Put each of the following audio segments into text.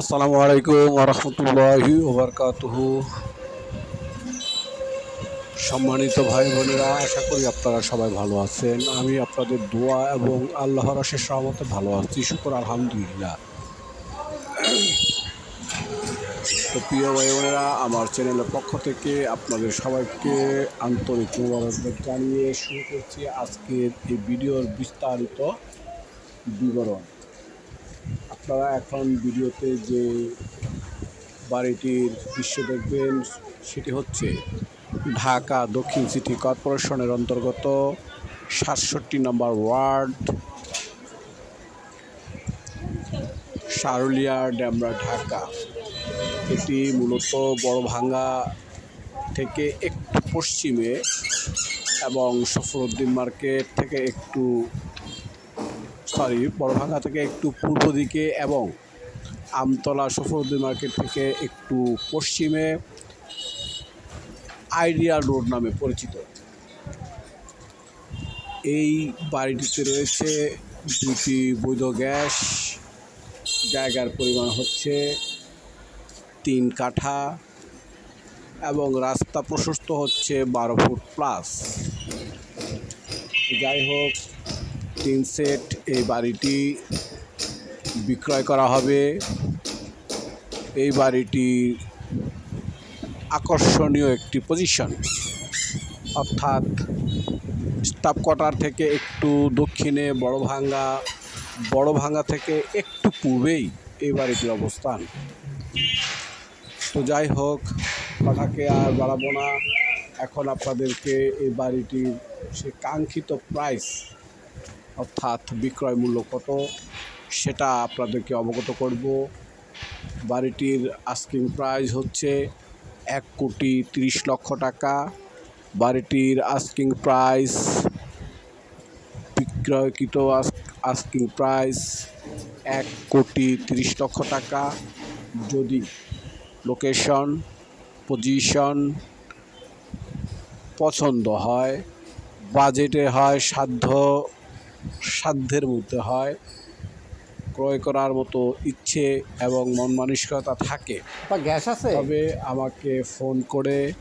আসসালামু আলাইকুম ওরহমতুল্লাহি ওবরকাতুহু সম্মানিত ভাই বোনেরা, আশা করি আপনারা সবাই ভালো আছেন। আমি আপনাদের দোয়া এবং আল্লাহর আশেষ রহমতে ভালো আছি। শুকর আলহামদুলিল্লাহ। তো প্রিয় ভাই বোনেরা, আমার চ্যানেলের পক্ষ থেকে আপনাদের সবাইকে আন্তরিক মোবারকবাদ জানিয়ে শুরু করছি আজকের এই ভিডিওর বিস্তারিত বিবরণ। আপনারা এখন ভিডিওতে যে বাড়িটির দৃশ্য দেখবেন, সেটি হচ্ছে ঢাকা দক্ষিণ সিটি কর্পোরেশনের অন্তর্গত সাতষট্টি নম্বর ওয়ার্ড সারুলিয়া ড্যামরা, ঢাকা। এটি মূলত বড়ভাঙ্গা থেকে একটু পশ্চিমে এবং সফরউদ্দিন মার্কেট থেকে একটু সরি বড়ভাঙ্গা থেকে একটু পূর্ব দিকে এবং আমতলা সফরউদ্দিন মার্কেট থেকে একটু পশ্চিমে আইডিয়া রোড নামে পরিচিত। এই বাড়িটিতে রয়েছে দুটি বৈধ গ্যাস, জায়গার পরিমাণ হচ্ছে তিন কাঠা এবং রাস্তা প্রশস্ত হচ্ছে বারো ফুট প্লাস যাই হোক তিন সেট এই বাড়িটি বিক্রয় করা হবে। এই বাড়িটি আকর্ষণীয় একটি পজিশন অর্থাৎ স্টাফ কোয়ার্টার থেকে একটু দক্ষিণে বড়ভাঙ্গা বড়ভাঙ্গা থেকে একটু পূর্বেই এই বাড়িটির অবস্থান। তো যাই হোক, কথাকে আর বাড়াবো না। এখন আপনাদেরকে এই বাড়িটির সে কাঙ্ক্ষিত প্রাইস অর্থাৎ বিক্রয় মূল্য কত, সেটা আপনাদেরকে অবগত করব। বাড়িটির আস্কিং প্রাইস হচ্ছে এক কোটি তিরিশ লক্ষ টাকা। বাড়িটির আস্কিং প্রাইস বিক্রয়কৃত আস্কিং প্রাইস এক কোটি তিরিশ লক্ষ টাকা। যদি লোকেশন পজিশন পছন্দ হয় বাজেটে হয় সাধ্য সাধ্যের মধ্যে হয়। ক্রয় করার মতো ইচ্ছে এবং মন মানসিকতা থাকে। বা গ্যাস আছে? তবে আমাকে ফোন করে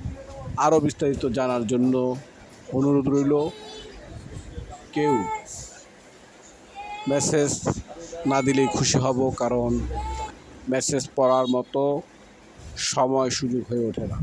আরও বিস্তারিত জানার জন্য অনুরোধ রইল কেউ মেসেজ না দিলেই খুশি হব কারণ মেসেজ পড়ার মতো সময় সুযোগ হয়ে ওঠে না।